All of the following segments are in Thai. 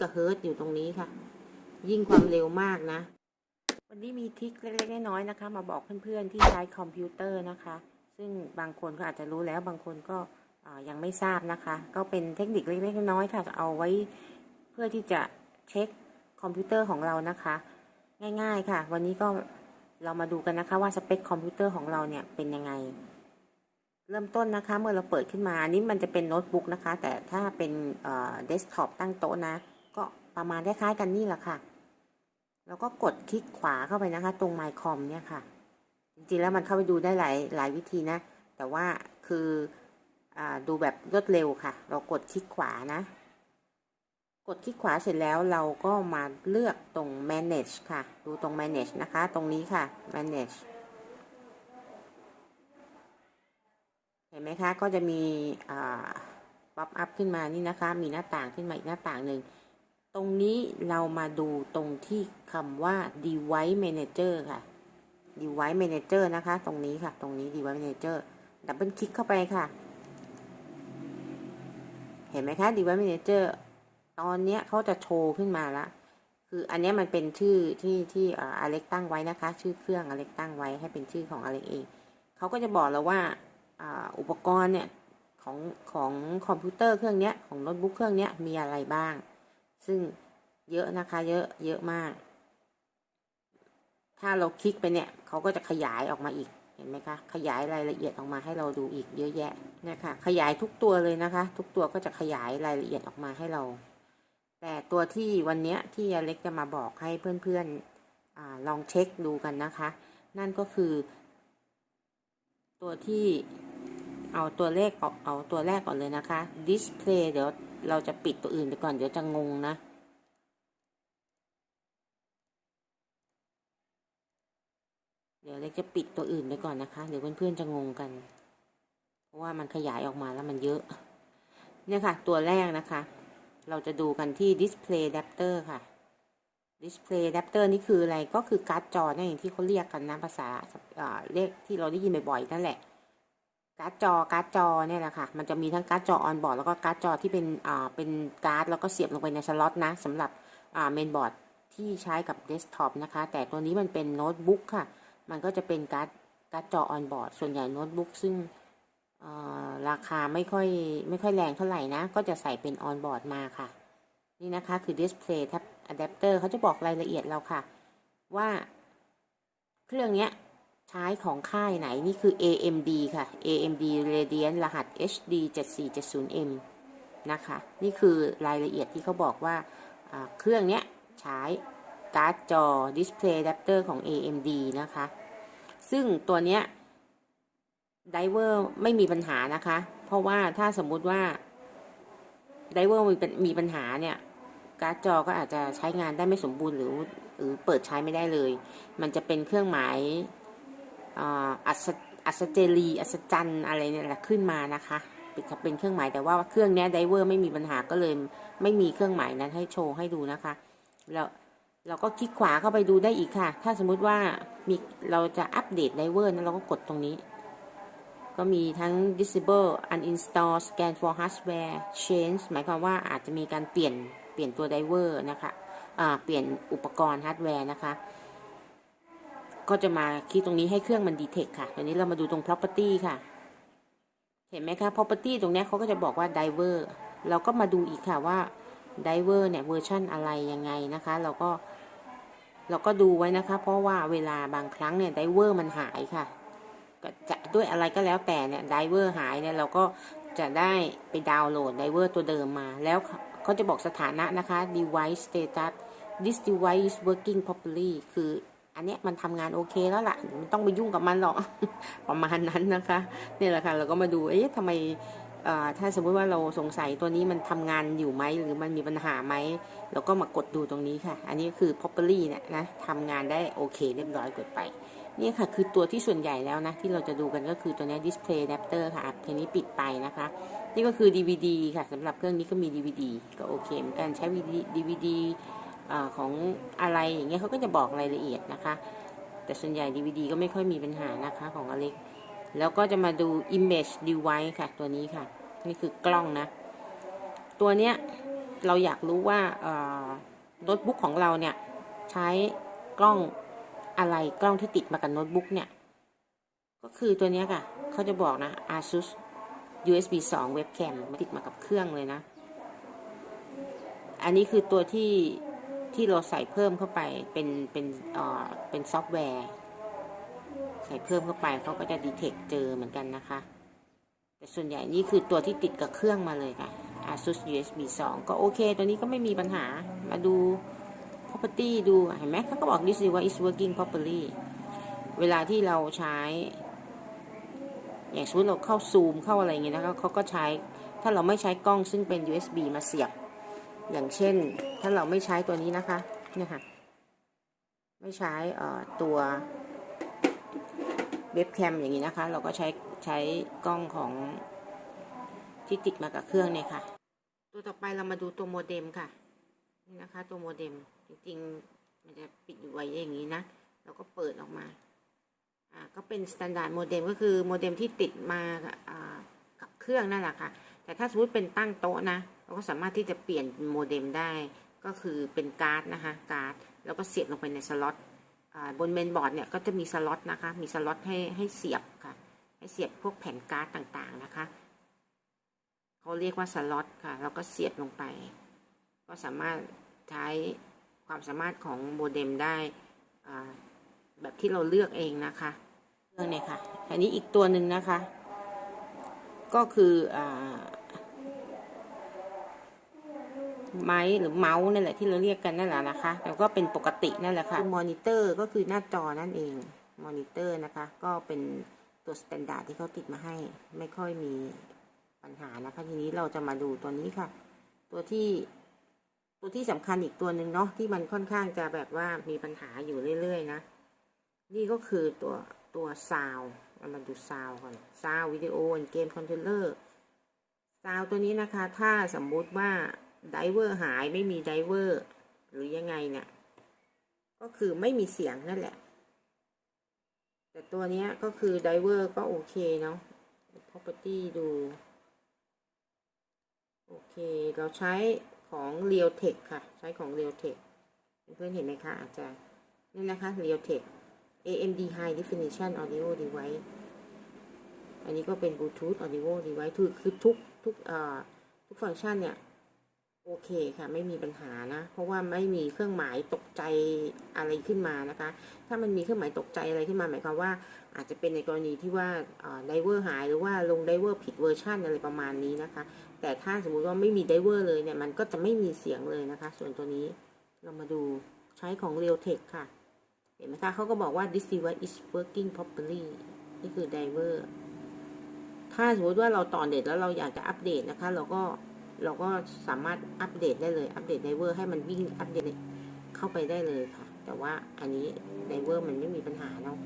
กับเฮิร์ตอยู่ตรงนี้ค่ะ ยิ่งความเร็วมากนะ วันนี้มีทริคเล็กๆน้อยๆนะคะ มาบอกเพื่อนๆที่ใช้คอมพิวเตอร์นะคะ ซึ่งบางคนก็อาจจะรู้แล้วบางคนก็ยังไม่ทราบนะคะ ก็เป็นเทคนิคเล็กๆน้อยๆค่ะเอาไว้เพื่อที่จะเช็คคอมพิวเตอร์ของเรานะคะ ง่ายๆค่ะ วันนี้ก็เรามาดูกันนะคะว่าสเปคคอมพิวเตอร์ของเราเนี่ยเป็นยังไง เริ่มต้นนะคะ เมื่อเราเปิดขึ้นมาอันนี้มันจะเป็นโน้ตบุ๊กนะคะ แต่ถ้าเป็นเดสก์ท็อปตั้งโต๊ะนะ ประมาณคล้ายๆกันนี่แหละค่ะ แล้วก็กดคลิกขวาเข้าไปนะคะ ตรง My Com เนี่ยค่ะ จริงๆแล้วมันเข้าไปดูได้หลายหลายวิธีนะ แต่ว่าคืออดูแบบรวดเร็วค่ะ เรากดคลิกขวานะ กดคลิกขวาเสร็จแล้วเราก็มาเลือกตรง manage ค่ะ ดูตรง manage นะคะ ตรงนี้ค่ะ manage เห็นไหมคะ ก็จะมีป๊อปอัพขึ้นมานี่นะคะ มีหน้าต่างขึ้นมาอีกหน้าต่างหนึ่ง รงนี้เรามาดูตรงที่คำว่า device manager ค่ะ device manager นะคะ ตรงนี้ค่ะ ตรงนี้ device manager ดับเบิลคลิกเข้าไปค่ะ เห็นไหมคะ device manager ตอนเนี้ยเขาจะโชว์ขึ้นมาละคืออันนี้มันเป็นชื่อที่ที่อเล็กตั้งไว้นะคะ ชื่อเครื่องอเล็กตั้งไว้ให้เป็นชื่อของอเล็กเองเขาก็จะบอกเราว่าอุปกรณ์เนี่ยของของคอมพิวเตอร์เครื่องเนี้ยของโน้ตบุ๊กเครื่องเนี้ยมีอะไรบ้าง ซึ่งเยอะนะคะเยอะเยอะมาก ถ้าเราคลิกไปเนี่ยเขาก็จะขยายออกมาอีกเห็นไหมคะ ขยายรายละเอียดออกมาให้เราดูอีกเยอะแยะนะคะขยายทุกตัวเลยนะคะ ทุกตัวก็จะขยายรายละเอียดออกมาให้เรา แต่ตัวที่วันนี้ที่อเล็กจะมาบอกให้เพื่อนๆอลองเช็คดูกันนะคะ นั่นก็คือ ตัวที่เอาตัวเลขออกเอาตัวแรกก่อนเลยนะคะ display เดี๋ยว เราจะปิดตัวอื่นไปก่อนเดี๋ยวจะงงนะ เดี๋ยวเล็กจะปิดตัวอื่นไปก่อนนะคะ เดี๋ยวเพื่อนๆจะงงกัน เพราะว่ามันขยายออกมาแล้วมันเยอะ เนี่ยค่ะ ตัวแรกนะคะ เราจะดูกันที่ display adapter ค่ะ display adapter นี่คืออะไรก็คือการ์ดจอนั่นเองที่เขาเรียกกันนะภาษาเรียกที่เราได้ยินบ่อยๆนั่นแหละ การ์ดจอการ์ดจอเนี่ยแหละค่ะ มันจะมีทั้งการ์ดจอออนบอร์ดแล้วก็การ์ดจอที่เป็นอ่าเป็นการ์ดแล้วก็เสียบลงไปในสล็อตนะสำหรับอ่าเมนบอร์ดที่ใช้กับเดสก์ท็อปนะคะ แต่ตัวนี้มันเป็นโน้ตบุ๊กค่ะ มันก็จะเป็นการ์ดการ์ดจอออนบอร์ดส่วนใหญ่โน้ตบุ๊กซึ่งราคาไม่ค่อยไม่ค่อยแรงเท่าไหร่นะ ก็จะใส่เป็นออนบอร์ดมาค่ะ นี่นะคะคือ Display Tab Adapter เขาจะบอกรายละเอียดเราค่ะ ว่าเครื่องเนี้ย ใช้ของค่ายไหนนี่คือ AMD ค่ะ AMD Radeon รหัส HD 7470M นะคะ นี่คือรายละเอียดที่เขาบอกว่าเครื่องเนี้ยใช้การ์ดจอ Display Adapter ของ AMD นะคะ ซึ่งตัวเนี้ยไดเวอร์ไม่มีปัญหานะคะ เพราะว่าถ้าสมมุติว่าไดเวอร์มีมีปัญหาเนี่ย การ์ดจอก็อาจจะใช้งานได้ไม่สมบูรณ์หรือหรือเปิดใช้ไม่ได้เลย มันจะเป็นเครื่องหมาย อัศอัศเจรีอัศจันอะไรเนี่ยแหละขึ้นมานะคะจะเป็นเครื่องหมายแต่ว่าเครื่องนี้ไดเวอร์ไม่มีปัญหาก็เลยไม่มีเครื่องหมายนั้นให้โชว์ให้ดูนะคะแล้วเราก็คลิกขวาเข้าไปดูได้อีกค่ะ ถ้าสมมุติว่ามีเราจะอัปเดตไดเวอร์นั้นเราก็กดตรงนี้ ก็มีทั้ง disable uninstall scan for hardware change หมายความว่าอาจจะมีการเปลี่ยนเปลี่ยนตัวไดเวอร์นะคะเปลี่ยนอุปกรณ์ฮาร์ดแวร์นะคะ ก็จะมาคลิกตรงนี้ให้เครื่องมัน detect ค่ะ ตอนนี้เรามาดูตรง property ค่ะ เห็นไหมคะ property ตรงนี้เขาก็จะบอกว่า diver เราก็มาดูอีกค่ะว่า diver เนี่ยเวอร์ชันอะไรยังไงนะคะ เราก็เราก็ดูไว้นะคะ เพราะว่าเวลาบางครั้งเนี่ย diver มันหายค่ะจะด้วยอะไรก็แล้วแต่เนี่ยไดเวอร์หายเนี่ยเราก็จะได้ไปดาวน์โหลดไดเวอร์ตัวเดิมมา แล้วเขาจะบอกสถานะนะคะ device status this device is working properly คือ อันเนี้ยมันทำงานโอเคแล้วละ่ะไม่ต้องไปยุ่งกับมันหรอก ประมาณนั้นนะคะนี่แหละค่ะเราก็มาดูเอ๊ะทำไมถ้าสมมุติว่าเราสงสัยตัวนี้มันทำงานอยู่ไหมหรือมันมีปัญหาไหมเราก็มากดดูตรงนี้ค่ะ อันนี้คือ properly เนี่ยนะทำงานได้โอเคเรียบร้อยกดไปนี่ค่ะคือตัวที่ส่วนใหญ่แล้วนะ ที่เราจะดูกันก็คือตัวนี้ display adapter ค่ะเทีนี้ปิดไปนะคะ นี่ก็คือ DVD ค่ะสำหรับเครื่องนี้ก็มี DVD ก็โอเคเหมือนกันใช้ DVD อของอะไรอย่างเงี้ยเขาก็จะบอกรายละเอียดนะคะ แต่ส่วนใหญ่ DVD ก็ไม่ค่อยมีปัญหานะคะของอเล็กแล้วก็จะมาดู image device ค่ะ ตัวนี้ค่ะ นี่คือกล้องนะ ตัวเนี้ยเราอยากรู้ว่าโน้ตบุ๊กของเราเนี่ย ใช้กล้องอะไรกล้องที่ติดมากับโน้ตบุ๊กเนี่ย ก็คือตัวเนี้ยค่ะ เขาจะบอกนะ ASUS USB 2 webcam ติดมากับเครื่องเลยนะ อันนี้คือตัวที่ ที่เราใส่เพิ่มเข้าไปเป็นเป็นเอ่อเป็นซอฟต์แวร์ ใส่เพิ่มเข้าไปเขาก็จะดีเทคเจอเหมือนกันนะคะ แต่ส่วนใหญ่นี่คือตัวที่ติดกับเครื่องมาเลยค่ะ ASUS USB 2 ก็โอเค ตัวนี้ก็ไม่มีปัญหามาดู property ดู เห็นไหมเขาก็บอก this is what is working properly เวลาที่เราใช้ อย่างสมมติเราเข้าซูมเข้าอะไรอย่างเงี้ยนะคะเขาก็ใช้ถ้าเราไม่ใช้กล้องซึ่งเป็น USB มาเสียบ อย่างเช่น ถ้าเราไม่ใช้ตัวนี้นะคะ เนี่ยค่ะ ไม่ใช้ตัวเว็บแคมอย่างนี้นะคะ เราก็ใช้ใช้กล้องของที่ติดมากับเครื่องเนี่ยค่ะ ตัวต่อไปเรามาดูตัวโมเด็มค่ะ นี่นะคะ ตัวโมเด็มจริงๆ มันจะปิดอยู่ไว้อย่างนี้นะเราก็เปิดออกมา อ่า ก็เป็นสแตนดาร์ดโมเด็มก็คือโมเด็มที่ติดมาอ่ากับเครื่องนั่นแหละค่ะ แต่ถ้าสมมติเป็นตั้งโต๊ะนะเราก็สามารถที่จะเปลี่ยนโมเด็มได้ ก็คือเป็นการ์ดนะคะการ์ดแล้วก็เสียบลงไปในสล็อตบนเมนบอร์ดเนี่ยก็จะมีสล็อตนะคะมีสล็อตให้ให้เสียบค่ะ ให้เสียบพวกแผ่นการ์ดต่างๆนะคะเขาเรียกว่าสล็อตค่ะแล้วก็เสียบลงไป ก็สามารถใช้ความสามารถของโมเด็มได้แบบที่เราเลือกเองนะคะเรื่องเนี่ยค่ะอันนี้อีกตัวหนึ่งนะคะ ก็คืออ่า ไม้หรือเมาส์นั่นแหละที่เราเรียกกันนั่นแหละนะคะแต่ก็เป็นปกตินั่นแหละค่ะมอนิเตอร์ก็คือหน้าจอนั่นเองมอนิเตอร์นะคะ ก็เป็นตัวสแตนดาร์ดที่เขาติดมาให้ ไม่ค่อยมีปัญหานะคะทีนี้เราจะมาดูตัวนี้ค่ะ ตัวที่ตัวที่สำคัญอีกตัวหนึ่งเนาะที่มันค่อนข้างจะแบบว่ามีปัญหาอยู่เรื่อยๆนะ นี่ก็คือตัวตัวซาวเรามาดูซาวก่อนซาววิดีโอเกมคอนโทรลเลอร์ซาวตัวนี้นะคะ ถ้าสมมุติว่า ไดเวอร์หายไม่มีไดเวอร์หรือยังไงเนี่ยก็คือไม่มีเสียงนั่นแหละ แต่ตัวนี้ก็คือไดเวอร์ก็โอเคเนาะ property ดู โอเค เราใช้ของ Realtek ค่ะ ใช้ของ Realtek เพื่อนเห็นไหมคะอาจจะนี่นะคะ Realtek AMD High Definition Audio Device อันนี้ก็เป็น Bluetooth Audio Device คือคือทุกทุกเอ่อทุกฟังก์ชันเนี่ย โอเคค่ะ ไม่มีปัญหานะ เพราะว่าไม่มีเครื่องหมายตกใจอะไรขึ้นมานะคะ ถ้ามันมีเครื่องหมายตกใจอะไรขึ้นมาหมายความว่า อาจจะเป็นในกรณีที่ว่าไดเวอร์หายหรือว่าลงไดเวอร์ผิดเวอร์ชันอะไรประมาณนี้นะคะ แต่ถ้าสมมุติว่าไม่มีไดเวอร์เลยเนี่ยมันก็จะไม่มีเสียงเลยนะคะ ส่วนตัวนี้เรามาดูใช้ของ Realtek ค่ะ เห็นไหมคะเขาก็บอกว่า this device is working properly นี่คือไดเวอร์ถ้าสมมติว่าเราต่อเน็ตแล้วเราอยากจะอัปเดตนะคะ เราก็ เราก็สามารถอัปเดตได้เลย อัปเดตไดเวอร์ให้มันวิ่งอัปเดตเข้าไปได้เลยค่ะ แต่ว่าอันนี้ไดเวอร์มันไม่มีปัญหาเนาะ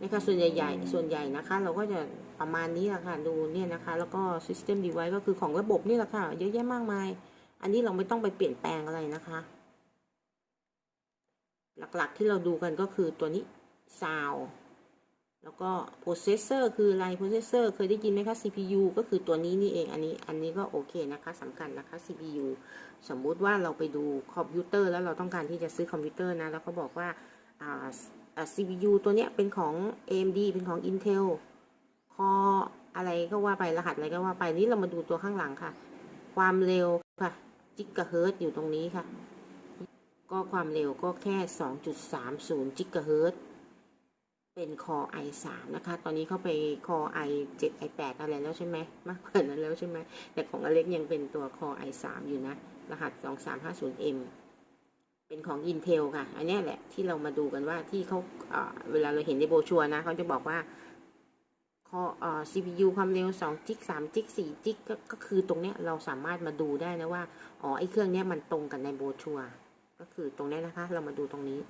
นะคะส่วนใหญ่ๆส่วนใหญ่นะคะ เราก็จะประมาณนี้แหละค่ะดูเนี่ยนะคะ แล้วก็ System Device ก็คือของระบบนี่แหละค่ะ เยอะแยะมากมาย อันนี้เราไม่ต้องไปเปลี่ยนแปลงอะไรนะคะ หลักๆที่เราดูกันก็คือตัวนี้ Sound แล้วก็ Processor คืออะไร Processor เคยได้ยินไหมคะ CPU ก็คือตัวนี้นี่เอง อันนี้ อันนี้ก็โอเคนะคะสำคัญนะคะ CPU สมมุติว่าเราไปดูคอมพิวเตอร์แล้วเราต้องการที่จะซื้อคอมพิวเตอร์นะ แล้วเขาบอกว่าอ่า CPU ตัวเนี้ยเป็นของ AMD เป็นของ Intel คออะไรก็ว่าไป รหัสอะไรก็ว่าไป นี่เรามาดูตัวข้างหลังค่ะ ความเร็วค่ะ จิกะเฮิรตอยู่ตรงนี้ค่ะ ก็ความเร็วก็แค่ 2.30จิกะเฮิรต เป็นคอ i3 นะคะ ตอนนี้เข้าไปคอ i7 i8 อะไรแล้วใช่ไหมมากกว่านั้นแล้วใช่ไหมแต่ของอเล็กยังเป็นตัวคอ i3 อยู่นะ รหัส 2350M เป็นของ Intel ค่ะ อันนี้แหละที่เรามาดูกันว่าที่เขาเเวลาเราเห็นในโบชัวนะเขาจะบอกว่าคอเอ่อ CPU ความเร็ว2จิก3จิก4จิกก็ก็คือตรงเนี้ยเราสามารถมาดูได้นะว่า อ๋อไอ้เครื่องเนี้ยมันตรงกันในโบชัวก็คือตรงนี้นะคะ เรามาดูตรงนี้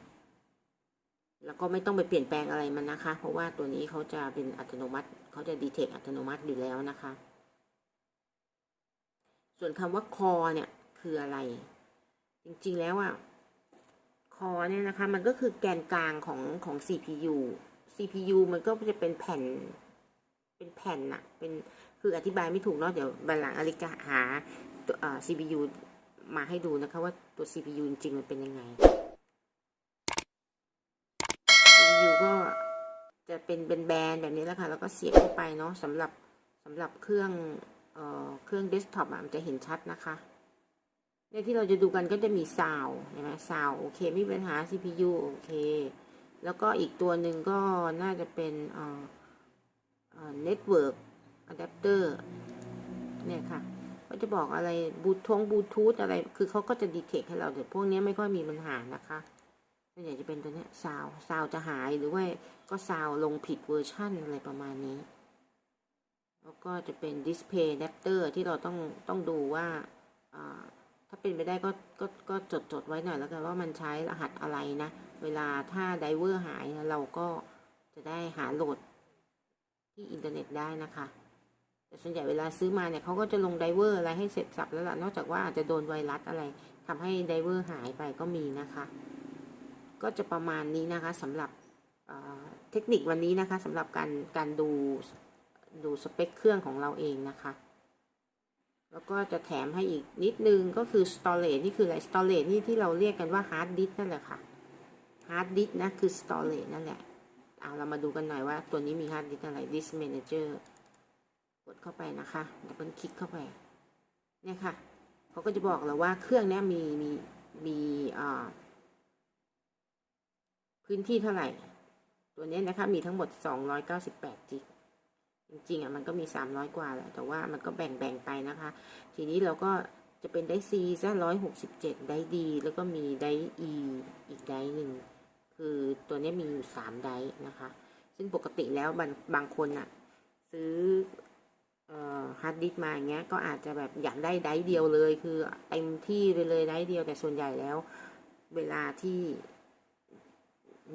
แล้วก็ไม่ต้องไปเปลี่ยนแปลงอะไรมันนะคะ เพราะว่าตัวนี้เขาจะเป็นอัตโนมัติเขาจะดีเทคอัตโนมัติอยู่แล้วนะคะ ส่วนคำว่าคอเนี่ยคืออะไร จริงๆแล้วอะคอเนี่ยนะคะ มันก็คือแกนกลางของของ CPU CPU มันก็จะเป็นแผ่น เป็นแผ่นอะเป็น คืออธิบายไม่ถูกเนาะ เดี๋ยวบันหลังอลิกจะหาตัวอ่า CPU มาให้ดูนะคะว่าตัว CPU จริงๆมันเป็นยังไง CPU ก็จะเป็นเป็นแบรนด์แบบนี้แล้วค่ะ แล้วก็เสียบเข้าไปเนาะสำหรับสำหรับเครื่องเอ่อเครื่องเดสก์ท็อปอะมันจะเห็นชัดนะคะในที่เราจะดูกันก็จะมีซาวเห็นไหมซาวโอเคไม่มีปัญหา CPU โอเค แล้วก็อีกตัวหนึ่งก็น่าจะเป็นเอ่อเอ่อ network adapter เนี่ยค่ะก็จะบอกอะไรบูทงบลูทูธอะไร คือเขาก็จะดีเทคให้เราแต่พวกนี้ไม่ค่อยมีปัญหานะคะ ส่วนใหญ่จะเป็นตัวเนี้ยซาวซาวจะหายหรือว่าก็ซาวลงผิดเวอร์ชั่นอะไรประมาณนี้ แล้วก็จะเป็นดิสเพย์ a ด a เตอร์ที่เราต้องต้องดูว่าอ่าถ้าเป็นไปได้ก็ก็ก็จดจดไว้หน่อยแล้วกันว่ามันใช้รหัสอะไรนะ เวลาถ้าไดเวอร์หายเราก็จะได้หาโหลดที่อินเทอร์เน็ตได้นะคะ แต่ส่วนใหญ่เวลาซื้อมาเนี่ยเขาก็จะลงไดเวอร์อะไรให้เสร็จสับแล้วล่ะนอกจากว่าอาจจะโดนไวรัสอะไรทำให้ไดเวอร์หายไปก็มีนะคะ ก็จะประมาณนี้นะคะสำหรับเเทคนิควันนี้นะคะสำหรับการการดูดูสเปคเครื่องของเราเองนะคะ แล้วก็จะแถมให้อีกนิดนึงก็คือ storage นี่คืออะไร storage นี่ที่เราเรียกกันว่า hard disk นั่นแหละค่ะ hard disk นะคือ storage นั่นแหละเอาเรามาดูกันหน่อยว่าตัวนี้มี hard disk อะไร disk manager กดเข้าไปนะคะดับเบิลคลิกเข้าไปเนี่ยค่ะเขาก็จะบอกเราว่าเครื่องนี้มีมีมีอ่า พื้นที่เท่าไหร่ ตัวนี้นะคะมีทั้งหมด 298จิกจริงๆอะมันก็มี 300 กว่าแหละแต่ว่ามันก็แบ่งๆไปนะคะ ทีนี้เราก็จะเป็นได้ C ซะ167ได้ D แล้วก็มีได้ E อีกได้หนึ่งคือตัวนี้มีอยู่3ได้นะคะ ซึ่งปกติแล้วบางบางคนอะซื้อฮาร์ดดิสก์มาอย่างเงี้ยก็อาจจะแบบอยากได้ได้เดียวเลย คือเต็มที่ไปเลยได้เดียวแต่ส่วนใหญ่แล้ว เวลาที่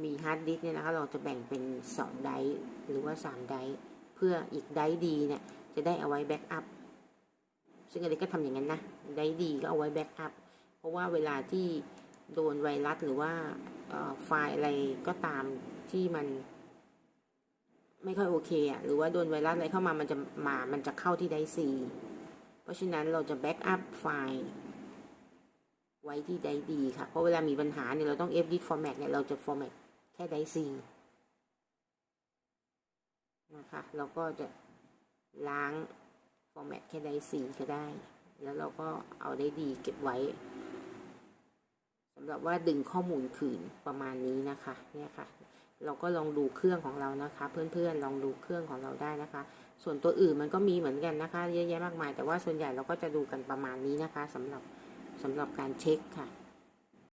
มีฮาร์ดดิสเนี่ยนะคะเราจะแบ่งเป็น 2 ได้หรือว่า 3 ได้เพื่ออีกได้ดีเนี่ยจะได้เอาไว้แบ็กอัพซึ่งอันนี้ก็ทำอย่างนั้นนะได้ดีก็เอาไว้แบ็กอัพเพราะว่าเวลาที่โดนไวรัสหรือว่าไฟล์อะไรก็ตามที่มัน ไม่ค่อยโอเคอะหรือว่าโดนไวรัสอะไรเข้ามามันจะมามันจะเข้าที่ไดซีเพราะฉะนั้นเราจะแบ็กอัพไฟล์ไว้ที่ไดดีค่ะ เพราะเวลามีปัญหาเนี่ยเราต้อง edit format เนี่ยเราจะ format ค่ไดซีนะคะ เราก็จะล้าง format แค่ไดซีก็ได้ แล้วเราก็เอาได้ดีเก็บไว้สำหรับว่าดึงข้อมูลคืนประมาณนี้นะคะเนี่ยค่ะ เราก็ลองดูเครื่องของเรานะคะ เพื่อนๆลองดูเครื่องของเราได้นะคะ ส่วนตัวอื่นมันก็มีเหมือนกันนะคะ เยอะแยะมากมาย แต่ว่าส่วนใหญ่เราก็จะดูกันประมาณนี้นะคะสำหรับสำหรับการเช็คค่ะ